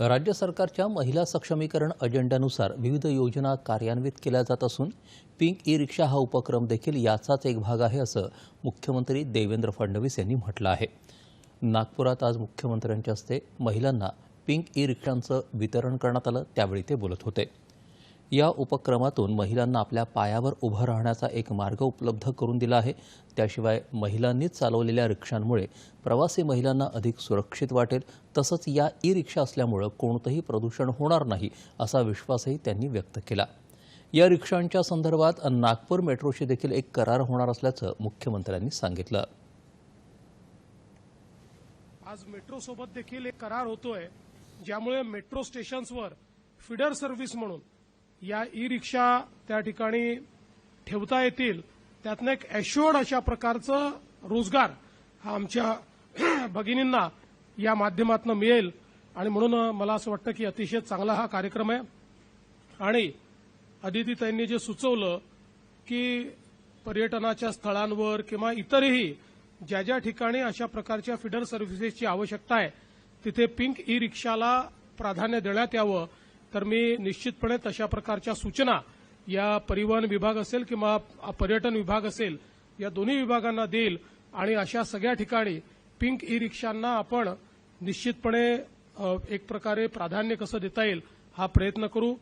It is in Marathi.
राज्य सरकारच्या महिला सक्षमीकरण अजेंड्यानुसार विविध योजना कार्यान्वित केल्या जात असून पिंक ई रिक्षा हा उपक्रम देखील याचाच एक भाग आहे असं मुख्यमंत्री देवेंद्र फडणवीस यांनी म्हटलं आहे. नागपुरात आज मुख्यमंत्र्यांच्या हस्ते महिलांना पिंक ई रिक्षांचं वितरण करण्यात आलं त्यावेळी ते बोलत होते. या उपक्रमातून महिलांना आपल्या पायावर उभं राहण्याचा एक मार्ग उपलब्ध करून दिला आहे. त्याशिवाय महिलांनीच चालवलेल्या रिक्षांमुळे प्रवासी महिलांना अधिक सुरक्षित वाटेल. तसंच या ई रिक्षा असल्यामुळं कोणतंही प्रदूषण होणार नाही असा विश्वासही त्यांनी व्यक्त केला. या रिक्षांच्या संदर्भात नागपूर मेट्रोशी देखील एक करार होणार असल्याचं मुख्यमंत्र्यांनी सांगितलं. आज मेट्रोसोबत देखील एक करार होतोय ज्यामुळे मेट्रो स्टेशन्सवर फिडर सर्व्हिस म्हणून या ई रिक्षा त्या ठिकाणी ठेवता येतील. त्यातनं एक ॲश्युअर्ड अशा प्रकारचं रोजगार हा आमच्या भगिनींना या माध्यमातून मिळेल. आणि म्हणून मला असं वाटतं की अतिशय चांगला हा कार्यक्रम आहे. आणि अदितीताईंनी जे सुचवलं की पर्यटनाच्या स्थळांवर किंवा इतरही ज्या ज्या ठिकाणी अशा प्रकारच्या फिडर सर्व्हिसेसची आवश्यकता आहे तिथे पिंक ई रिक्षाला प्राधान्य देण्यात यावं. तर मी निश्चितपणे तशा प्रकारच्या सूचना या परिवहन विभाग असेल किंवा पर्यटन विभाग असेल या दोन्ही विभागांना देईल आणि अशा सगळ्या ठिकाणी पिंक ई रिक्षांना आपण निश्चितपणे एक प्रकारे प्राधान्य कसं देता येईल हा प्रयत्न करू.